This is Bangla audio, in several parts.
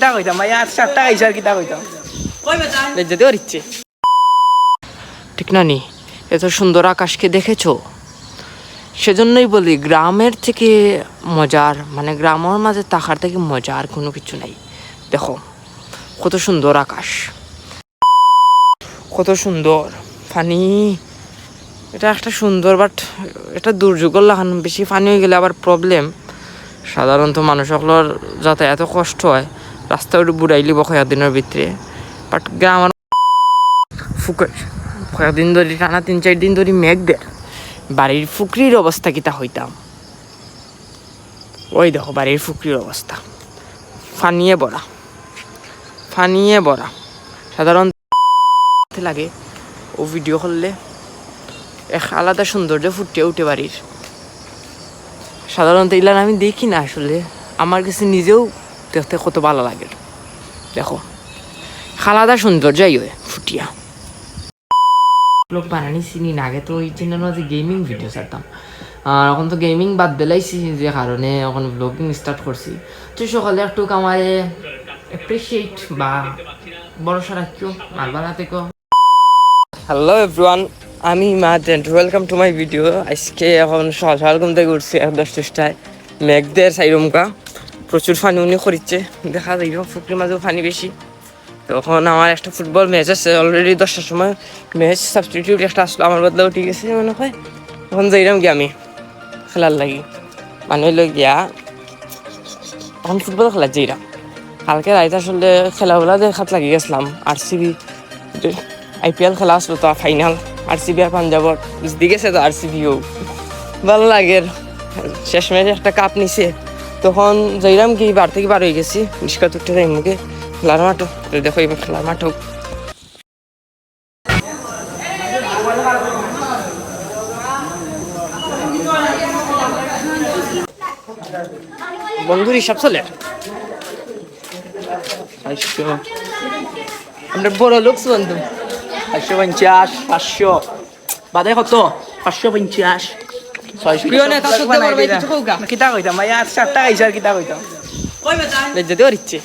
কিতা কইতাম, ভাই আর চারটা আইসা আর কিতা কইতাম। ওর ইচ্ছে ঠিক না নি এত সুন্দর আকাশকে দেখেছ? সেজন্যই বলি, গ্রামের থেকে মজার মানে গ্রামের মাঝে থাকার থেকে মজার কোনো কিছু নাই। দেখো, কত সুন্দর আকাশ। কত সুন্দর। পানি এটা একটা সুন্দর বাট এটা দুর্যোগের লাগান, বেশি পানি হয়ে গেলে আবার প্রবলেম সাধারণত মানুষ সকলের যাতায়াত কষ্ট হয়। রাস্তা উঠে বুড়াইলি বকয়া দিনের ভিতরে বাট গ্রামের ফুকের কয়েকদিন ধরে টানা তিন চার দিন ধরে মেঘ দেয় বাড়ির ফুকরির অবস্থা কিতা হইতাম ওই দেখো বাড়ির ফুকরির অবস্থা ফানিয়ে বড়া ফানিয়ে বড়া সাধারণত লাগে। ও ভিডিও করলে এক আলাদা সৌন্দর্য ফুটে উঠে বাড়ির সাধারণত ইলান আমি দেখি না আসলে। আমার কাছে নিজেও দেখতে কত ভালো লাগে। দেখো। আলাদা সৌন্দর্যই হয় ফুটিয়া। ব্লগ বানানি চিনি না, আগে তো ওই চ্যানেল মাঝে গেমিং ভিডিও ছাড়তাম। আর এখন তো গেমিং বাদ বেলাইছি যে কারণে এখন ব্লগিং স্টার্ট করছি। তো সকালে একটু আমারে অ্যাপ্রিসিয়েট বা ভরসা রাখিও, আর বানা থেকো হ্যালো এভরিওয়ান আমি মাদ and welcome to my video আজকে এখন সকাল সকাল ঘুম থেকে উঠছি এক দশ দশটায়। মেঘদের সাইরমকা। প্রচুর পানি উনি করিচ্ছে। দেখা যাইব, ফুকরির মাঝেও পানি বেশি। তখন আমার একটা ফুটবল ম্যাচ আছে অলরেডি দশটার সময় ম্যাচ সাবস্টিটিউট একটা আসলো, আমার বদলাও ঠিক আছে মনে হয়। তখন যাইলাম গিয়ে আমি খেলার লাগি। মানে হইল গিয়া, তখন ফুটবল খেলার যাইলাম কালকে রাইতে আসলে খেলাগুলা দেখাত লাগি গেছিলাম আর সিবি আইপিএল খেলা আসলো তো ফাইনাল আর সিবি আর পাঞ্জাবর জিতে গেছে তো আর সিবিও ভালো লাগে। শেষ ম্যাচে একটা কাপ নিছে। তখন যাইলাম কি বার থেকে বার হয়ে গেছি। রিক্সা তুলতে যাই মুখে। খেলার মাঠও তো দেখো এবার খেলার মাঠও বন্ধুর হিসাব চলে। আমরা বড় লোক বন্ধু। পাঁচশো পঞ্চাশ, পাঁচশো। বাদে কত? পাঁচশো পঞ্চাশ। কিতা কইতাম? ভাই আর চারটা আইসা আর কিতা কইতাম? যদি ওর ইচ্ছে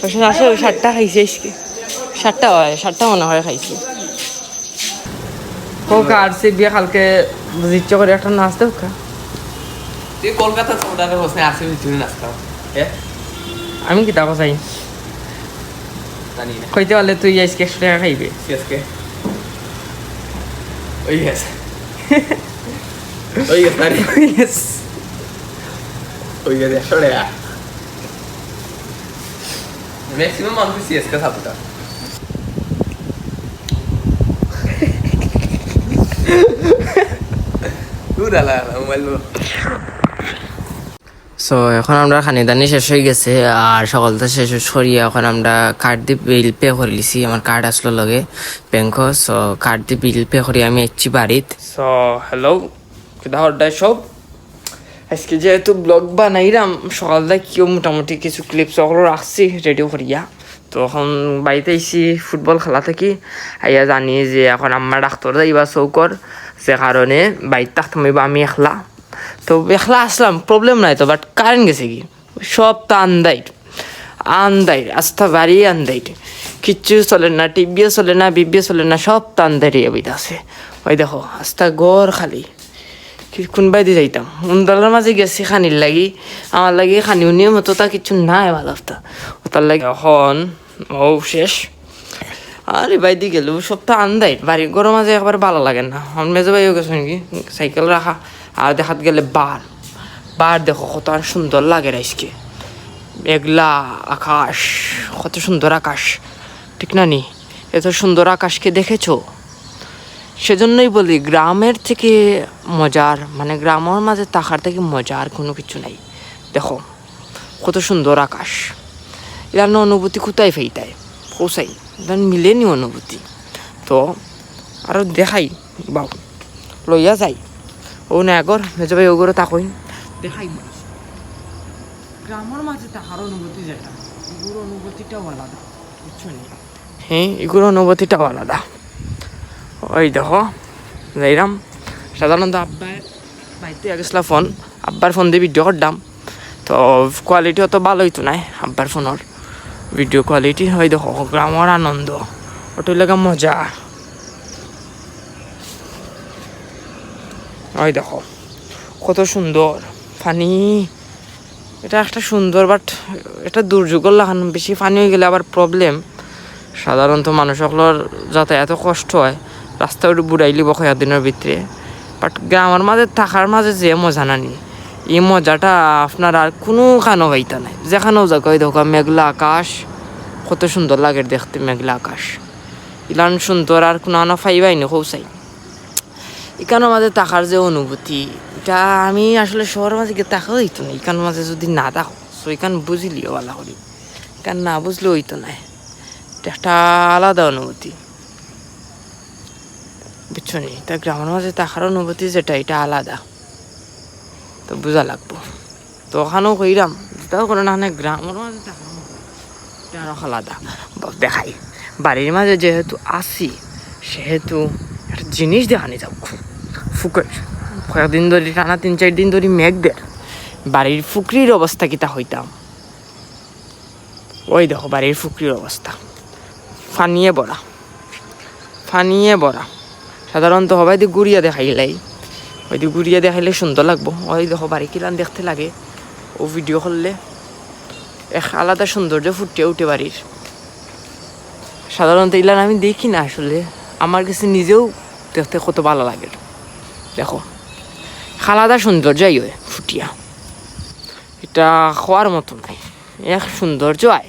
পয়সা আসে ওই ষাটটা খাইছে আজকে। হয় ষাটটা মনে হয় খাইছি। আর সে বিয়ে কালকে ইচ্ছে করে একটা নাচ দেও কা তুই কলকাতা চৌদারে বসে আসে ভিতরে নাচতাম হ্যাঁ আমি কিতা চাই জানি না। কইতে পারলে তুই আজকে একশো টাকা খাইবে। ওই গেছে গেছে আরে ওই গেছে একশো টাকা ম্যাক্সিমাম মানুষ সিএসকে সাপোর্টার সো এখন আমরা খানিদানি শেষ হয়ে গেছে আর সকালটা শেষ সরিয়ে এখন আমরা কার্ড দিয়ে বিল পে করে লিছি আমার কার্ড আসলো লগে ব্যাংক সো কার্ড দিয়ে বিল পে করে আমি এসছি বাড়িত। সো হ্যালো কিদা হরদায় সব। আজকে যেহেতু ব্লগ বানাইলাম সকালটা কেউ মোটামুটি কিছু ক্লিপস ওগুলো রাখছি রেডিও করিয়া। তো এখন বাড়িতে এসি ফুটবল খেলা থাকি। আইয়া জানি যে এখন আমার ডাক্তার যাইবা চৌকর সে কারণে বাড়িতে থাকতাম এবার আমি একলা। তো একলা আসলাম প্রবলেম নাই তো বাট কারেন্ট গেছে কি? সব তো আন্দাইট আন্দাইট আস্থা বাড়ি আন্দাইট কিচ্ছু চলে না টিভিও চলে না বিবিও চলে না, সব তো আন্দাইটে বইতে আছে ওই দেখো, আস্থা গড় খালি। কোনবাই দিয়ে যাইতাম। উন্দলের মাঝে গেছি খানির লাগি, আমার লাগি খানি উনিও মতো তা কিছু নাই ভালো হতো তার লাগে এখন, ও শেষ। আরে ভাই দিয়ে গেল সব তো আন্দাই, বাড়ি গরম মাঝে একবার ভালো লাগে না। আমার মেজো ভাইও গেছে নাকি, সাইকেল রাখা, আর দেখাত গেলে বার। বার দেখো কত আর সুন্দর লাগে রাইসকে মেঘলা আকাশ, কত সুন্দর আকাশ। ঠিক না নি? এত সুন্দর আকাশকে দেখেছ? সেজন্যই বলি গ্রামের থেকে মজার মানে গ্রামের মাঝে থাকার থেকে মজার কোনো কিছু নাই। দেখো কত সুন্দর আকাশ। এরান অনুভূতি কোথায় ফেইতায়? এরান মিলেনি অনুভূতি। তো আরও দেখাই বাউ লইয়া যাই। ও না আগর মেজো ভাই ওগরে তাকই। দেখাই গ্রামের মাঝে তাহার অনুভূতি যেটা এগুলোর অনুভূতিটাও আলাদা বুঝছ হ্যাঁ এগুলোর অনুভূতিটাও আলাদা। ওই দেখো যাইরাম সাধারণত আব্বাই বাড়িতে গেছিলাম ফোন আব্বার ফোন দিয়ে ভিডিও করতাম। তো কোয়ালিটি অত ভালো হইতো নাই আব্বার ফোনের ভিডিও কোয়ালিটি হয় দেখো, গ্রামের আনন্দ ওটা লাগা মজা। ওই দেখো, কত সুন্দর পানি এটা একটা সুন্দর বাট এটা দুর্যোগের লাগান, বেশি পানি হয়ে গেলে আবার প্রবলেম সাধারণত মানুষগুলোর যাতায়াত কষ্ট হয়। রাস্তা উঠে বুড়াইলি বকয়া দিনের ভিতরে বাট গ্রামের মাঝে থাকার মাঝে যে মজা নানি। এই মজাটা আপনার আর কোনো কানো পাইতা নাই। যেখানেও জায়গায় দেখো মেঘলা আকাশ। কত সুন্দর লাগে দেখতে মেঘলা আকাশ। ইলান সুন্দর আর কোনো আনা ফাইবাই নি কৌসাই এখানের মাঝে থাকার যে অনুভূতি এটা আমি আসলে শহরের মাঝে গিয়ে থাকা হইতো না এখানের মাঝে যদি না থাকো সো এখান বুঝিলিও ভালো করি এখান না বুঝলে হইতো না এটা একটা আলাদা অনুভূতি। বুঝছ নি তা গ্রামের মাঝে থাকার অনুভূতি যেটা, এটা আলাদা। তো বোঝা লাগবো। তো ওখানেও কইরাম যেটাও করে না মানে গ্রামের মাঝে থাকার আলাদা। দেখাই, বাড়ির মাঝে যেহেতু আসি সেহেতু একটা জিনিস দেখানি যাব। ফুকের, কয়েকদিন ধরে, টানা তিন, চার দিন ধরে মেঘ দের বাড়ির ফুকরির অবস্থা কিতা হইতাম? ওই দেখো, বাড়ির ফুকরির অবস্থা। ফানিয়ে বড়া। ফানিয়ে বড়া। সাধারণত সবাই দিয়ে গুড়িয়া দেখাইলাই ওই দিয়ে গুড়িয়া দেখাইলে সুন্দর লাগবো। ওই দেখো বাড়ি কিলান দেখতে লাগে। ও ভিডিও করলে এক আলাদা সৌন্দর্য ফুটে উঠে বাড়ির। সাধারণত ইলান আমি দেখি না আসলে। আমার কাছে নিজেও দেখতে কত ভালো লাগে। দেখো আলাদা সৌন্দর্যই হয় ফুটিয়া। এটা খাওয়ার মতো নাই। এক সৌন্দর্য আয়।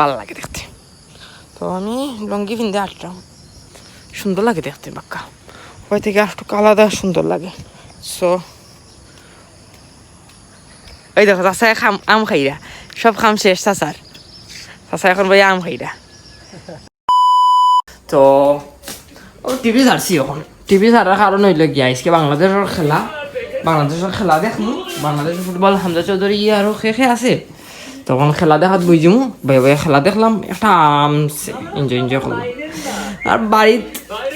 ভালো লাগে দেখতে। তো আমি লঙ্গি পিন্ধে আসলাম। সুন্দর লাগে দেখতে, বাক্কা। ওই থেকে একটু আলাদা সুন্দর লাগে। সো এই দেখো চাষায় খাম আম খাইরা। সব খাম শেষ চাষার চাষা এখন ভাই আম খাইরা। তো, ও টিভি ছাড়ছি এখন। টিভি ছাড়ার কারণ হইল গিয়া আজকে বাংলাদেশের খেলা। বাংলাদেশের খেলা দেখমু। বাংলাদেশের ফুটবল হামজা চৌধুরী ইয়ে আরও শেষে আছে। তখন খেলা দেখাত বুঝিমু ভাই ভাই খেলা দেখলাম। একটা আমছে এনজয় এনজয় করলাম। আর বাড়িত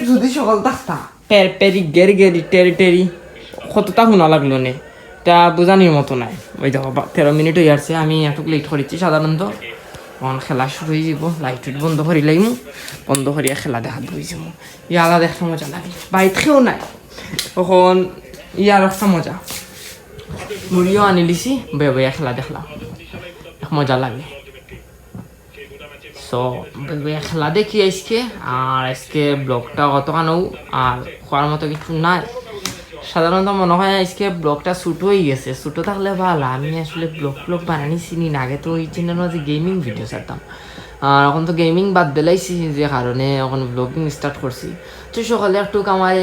যদি সকাল থাকতা পের পেরি গেরি গেরি টেরি টেরি কতটা শোনা লাগল নে? তা বোঝানির মতো নাই। ওই দেখো বা- তেরো মিনিট হয়ে আসছে আমি একটু লেট করেছি সাধারণত। তখন খেলা শুরু হয়ে যাব লাইট টাইট বন্ধ করি লাইমু বন্ধ করিয়া খেলা দেখাত বই যাব ই আলাদা একটা মজা লাগে। বাড়িত খেয়েও নাই। তখন ই আর একটা মজা। মুড়িও আনি লিছি বয়ে বয়ে খেলা দেখলাম। এক মজা লাগে। সো খেলা দেখি আজকে? আর আজকে ব্লগটা অতখানেও আর খোয়ার মতো কিছু নাই। সাধারণত মনে হয় আজকে ব্লগটা শ্যুট হয়ে গেছে। শ্যুটও থাকলে ভালো। আমি আসলে ব্লগ ব্লগ বানানি চিনি না। আগে তো ওই চ্যানেল মাঝে গেমিং ভিডিও ছাড়তাম। আর এখন তো গেমিং বাদ দিলাইছি যে কারণে এখন ব্লগিং স্টার্ট করছি। তো সকালে একটু আমার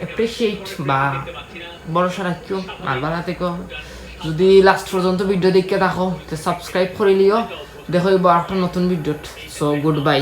অ্যাপ্রিসিয়েট বা ভরসা রাখিও। আর থেকো। যদি লাস্ট পর্যন্ত ভিডিও দেখে থাকো, তো সাবস্ক্রাইব করে লিও। দেখো এবার একটা নতুন ভিডিও সো গুড বাই